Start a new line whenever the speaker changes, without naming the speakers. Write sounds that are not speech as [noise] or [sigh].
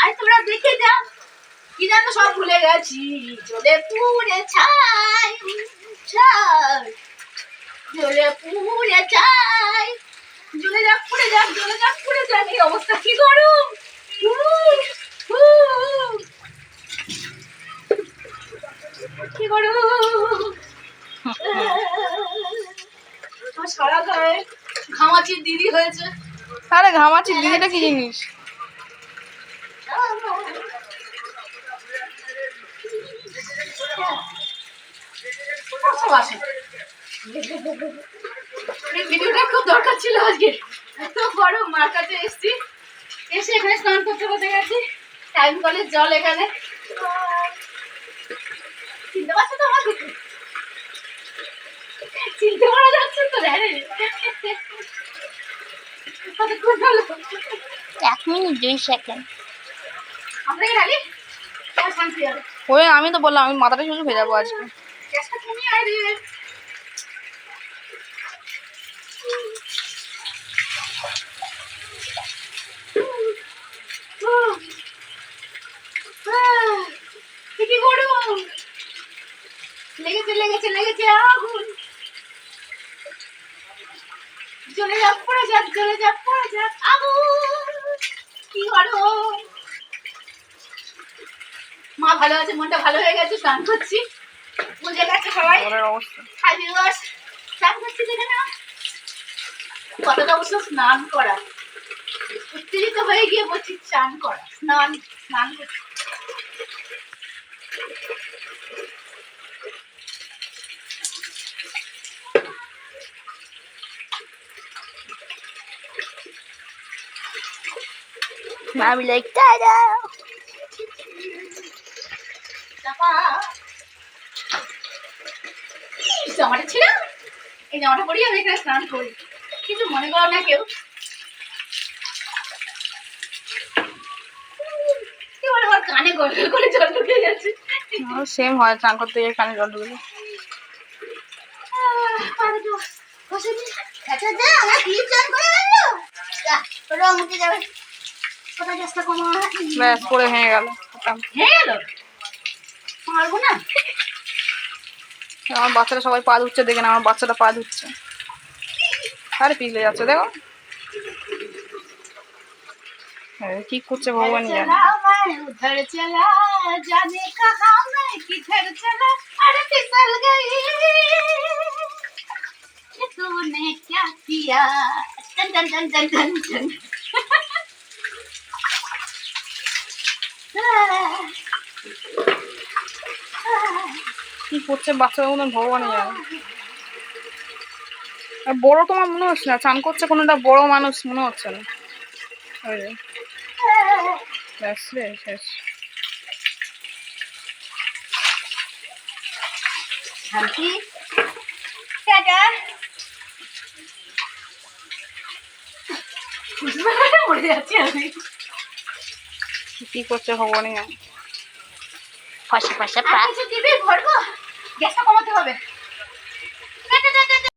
আরে তোমরা দেখে যাও। কি জানো, সব ভুলে গেছি। জলে পুড়ে ছাই ছাই। জলে পুড়ে ছাই। জলে যাক পুড়ে যাক, জলে যাক পুড়ে যাক, এই অবস্থা কি গরম। কি গরম? সারা গায়ে ঘামাচির দিদি হয়েছে।
আরে ঘামাচ্ছি দিদিটা কি জিনিস?
এই ভিডিওটা খুব দরকার ছিল আজকে। এত গরম মার কাছে এসছি। এসে এখানে স্নান করতে বসে গেছি। টাইম কলের জল এখানে। চিনতে পারছ তো আমাকে? চিনতে পারা যাচ্ছে তো
এক মিনিট দুই সেকেন্ড।
হবে।
ওই আমি তো বললাম আমি মাথাটা শুধু ভেজাবো আজকে।
লেগেছে লেগেছে লেগেছে, আগুন। জ্বলে যাক, পড়ে যাক, জ্বলে যাক, পড়ে যাক, আগুন। কি গরম মা ভালো আছে, মনটা ভালো হয়ে গেছে, স্নান করছি। বুঝে গেছে সবাই।
ঘরের অবস্থা।
হাই ভিউয়ার্স স্নান করছি দেখে না কতটা অবশ্য স্নান করা। উত্তেজিত হয়ে গিয়ে বলছি স্নান করা। স্নান স্নান করছি।
লাইক টাটা
চাপা এই জামাটা ছিল এই জামাটা পরি আমি এখানে স্নান করি। কিছু মনে করো না কেউ? কানে গল্প করে জল ঢুকে গেছে?
সেম হয় চান করতে গিয়ে কানে জল ঢুকে
করে গেল।
গেল।
হয়ে গেল? পারব না।
আমার বাচ্চারা সবাই পা ধুচ্ছে দেখে না আমার বাচ্চাটা পা ধুচ্ছে। আরে পিছলে যাচ্ছে দেখো। কি করছে ভগবান জানে। [laughs] কি করছে বাচ্চাদের মতন ভগবান জানে। আর বড় তোমার মনে হচ্ছে না চান করছে কোনোটা বড় মানুষ মনে হচ্ছে না। ব্যাস রে শেষ। কি করছে ভগবানই জানে।
ফসা ফসা
প্রায় দিবি ভরবো। গ্যাসটা কমাতে হবে।